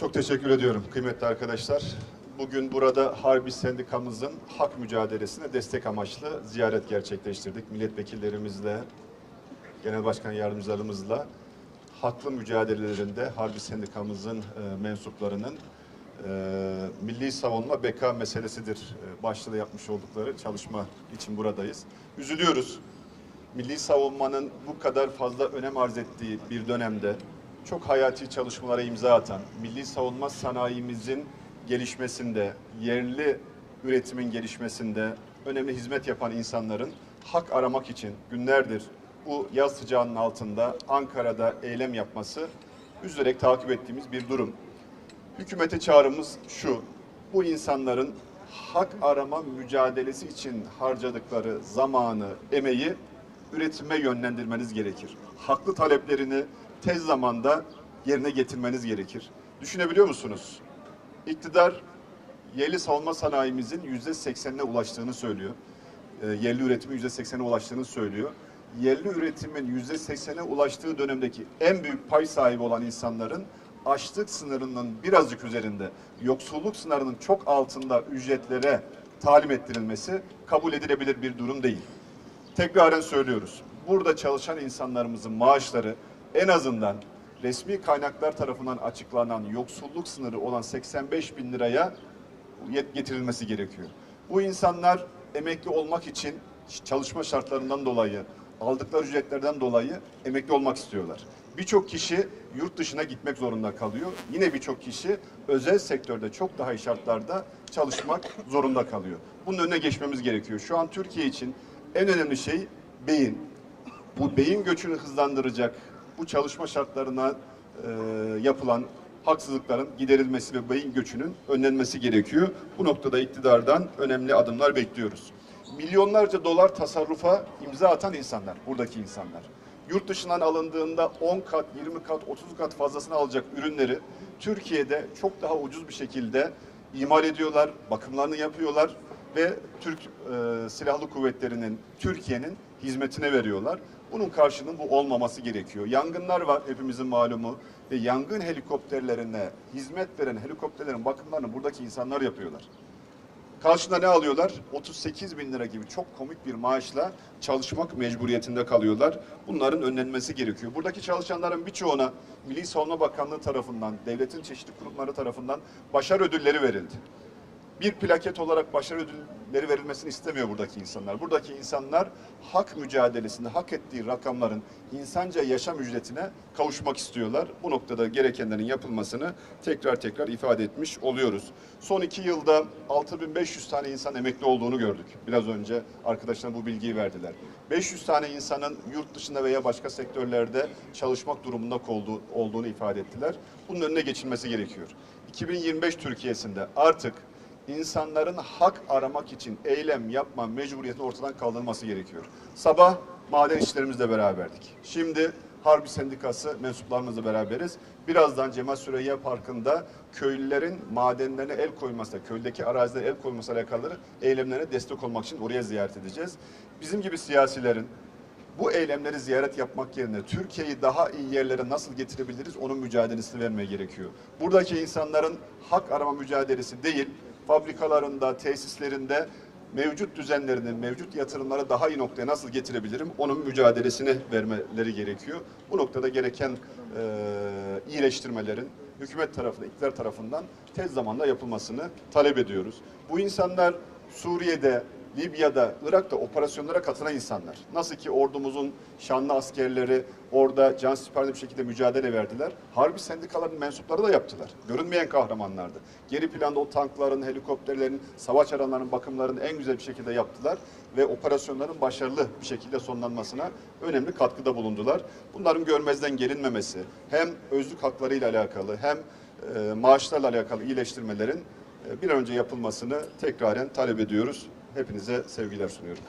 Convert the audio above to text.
Çok teşekkür ediyorum kıymetli arkadaşlar. Bugün burada Harbi Sendikamızın hak mücadelesine destek amaçlı ziyaret gerçekleştirdik. Milletvekillerimizle, genel başkan yardımcılarımızla haklı mücadelelerinde Harbi Sendikamızın e, mensuplarının e, milli savunma beka meselesidir e, başlığı yapmış oldukları çalışma için buradayız. Üzülüyoruz. Milli savunmanın bu kadar fazla önem arz ettiği bir dönemde çok hayati çalışmalara imza atan, milli savunma sanayimizin gelişmesinde, yerli üretimin gelişmesinde önemli hizmet yapan insanların hak aramak için günlerdir bu yaz sıcağının altında Ankara'da eylem yapması üzülerek takip ettiğimiz bir durum. Hükümete çağrımız şu, bu insanların hak arama mücadelesi için harcadıkları zamanı, emeği üretime yönlendirmeniz gerekir. Haklı taleplerini tez zamanda yerine getirmeniz gerekir. Düşünebiliyor musunuz? İktidar yerli savunma sanayimizin yüzde seksenine ulaştığını söylüyor. E, yerli üretimin yüzde seksene ulaştığını söylüyor. Yerli üretimin yüzde seksene ulaştığı dönemdeki en büyük pay sahibi olan insanların açlık sınırının birazcık üzerinde, yoksulluk sınırının çok altında ücretlere talim ettirilmesi kabul edilebilir bir durum değil. Tekraren söylüyoruz. Burada çalışan insanlarımızın maaşları en azından resmi kaynaklar tarafından açıklanan yoksulluk sınırı olan 85 bin liraya getirilmesi gerekiyor. Bu insanlar emekli olmak için çalışma şartlarından dolayı, aldıkları ücretlerden dolayı emekli olmak istiyorlar. Birçok kişi yurt dışına gitmek zorunda kalıyor. Yine birçok kişi özel sektörde çok daha iyi şartlarda çalışmak zorunda kalıyor. Bunun önüne geçmemiz gerekiyor. Şu an Türkiye için en önemli şey beyin. Bu beyin göçünü hızlandıracak, bu çalışma şartlarına e, yapılan haksızlıkların giderilmesi ve beyin göçünün önlenmesi gerekiyor. Bu noktada iktidardan önemli adımlar bekliyoruz. Milyonlarca dolar tasarrufa imza atan insanlar, buradaki insanlar. Yurt dışından alındığında 10 kat, 20 kat, 30 kat fazlasını alacak ürünleri Türkiye'de çok daha ucuz bir şekilde imal ediyorlar, bakımlarını yapıyorlar ve Türk e, Silahlı Kuvvetleri'nin, Türkiye'nin hizmetine veriyorlar. Bunun karşılığının bu olmaması gerekiyor. Yangınlar var hepimizin malumu ve yangın helikopterlerine hizmet veren helikopterlerin bakımlarını buradaki insanlar yapıyorlar. Karşında ne alıyorlar? 38 bin lira gibi çok komik bir maaşla çalışmak mecburiyetinde kalıyorlar. Bunların önlenmesi gerekiyor. Buradaki çalışanların birçoğuna Milli Savunma Bakanlığı tarafından, devletin çeşitli kurumları tarafından başarı ödülleri verildi. Bir plaket olarak başarı ödülleri verilmesini istemiyor buradaki insanlar. Buradaki insanlar hak mücadelesinde hak ettiği rakamların insanca yaşam ücretine kavuşmak istiyorlar. Bu noktada gerekenlerin yapılmasını tekrar tekrar ifade etmiş oluyoruz. Son iki yılda 6500 tane insan emekli olduğunu gördük. Biraz önce arkadaşlar bu bilgiyi verdiler. 500 tane insanın yurt dışında veya başka sektörlerde çalışmak durumunda olduğu, olduğunu ifade ettiler. Bunun önüne geçilmesi gerekiyor. 2025 Türkiye'sinde artık insanların hak aramak için eylem yapma mecburiyetinin ortadan kaldırılması gerekiyor. Sabah maden işlerimizle beraberdik. Şimdi Harbi Sendikası mensuplarımızla beraberiz. Birazdan Cemal Süreyya Parkı'nda köylülerin madenlerine el koyması, köydeki arazilere el koyması alakalı eylemlerine destek olmak için oraya ziyaret edeceğiz. Bizim gibi siyasilerin bu eylemleri ziyaret yapmak yerine Türkiye'yi daha iyi yerlere nasıl getirebiliriz onun mücadelesini vermeye gerekiyor. Buradaki insanların hak arama mücadelesi değil, fabrikalarında, tesislerinde mevcut düzenlerini, mevcut yatırımları daha iyi noktaya nasıl getirebilirim onun mücadelesini vermeleri gerekiyor. Bu noktada gereken e, iyileştirmelerin hükümet tarafından, iktidar tarafından tez zamanda yapılmasını talep ediyoruz. Bu insanlar Suriye'de, Libya'da, Irak'ta operasyonlara katılan insanlar. Nasıl ki ordumuzun şanlı askerleri orada can siperli bir şekilde mücadele verdiler. Harbi sendikaların mensupları da yaptılar. Görünmeyen kahramanlardı. Geri planda o tankların, helikopterlerin, savaş alanlarının bakımlarını en güzel bir şekilde yaptılar ve operasyonların başarılı bir şekilde sonlanmasına önemli katkıda bulundular. Bunların görmezden gelinmemesi hem özlük haklarıyla alakalı hem e, maaşlarla alakalı iyileştirmelerin e, bir önce yapılmasını tekraren talep ediyoruz. Hepinize sevgiler sunuyorum.